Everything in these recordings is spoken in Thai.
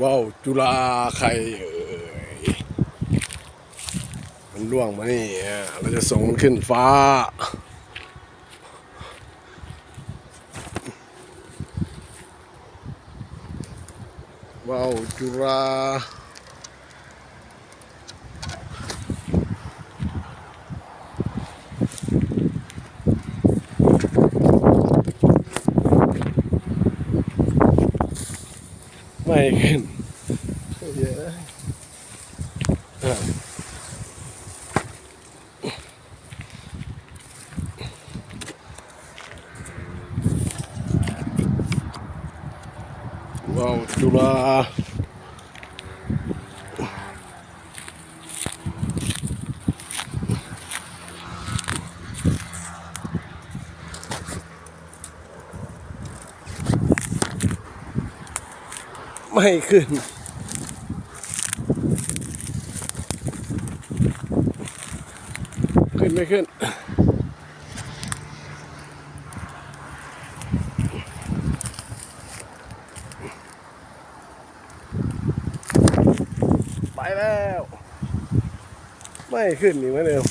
ว้าวจุฬาใครเอ่ยมันล่วงมานี่ะเราจะส่งมันขึ้นฟ้า ว้าวจุฬา ไม่ขึ้นเยอะอะว้าวจุฬา ไม่ขึ้น ขึ้นไม่ขึ้น ไปแล้ว ไม่ขึ้นอีกเหมือนเดิม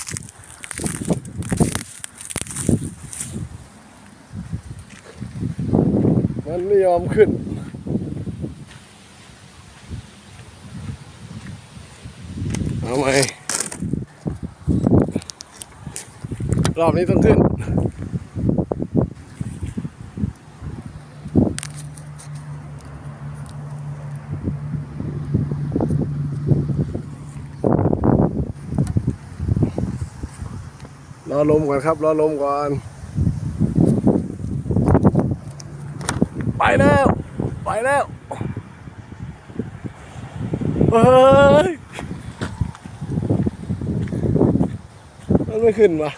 มันไม่ยอมขึ้น เอาไหมรอบนี้ต้องขึ้น รอลมก่อนครับ รอลมก่อน ไปแล้ว ไปแล้ว เฮ้ย มันไม่ขึ้นวะ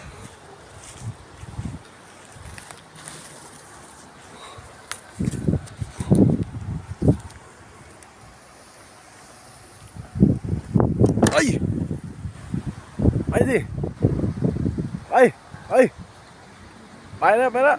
ไปไปสิไปไปไปแล้วไปแล้ว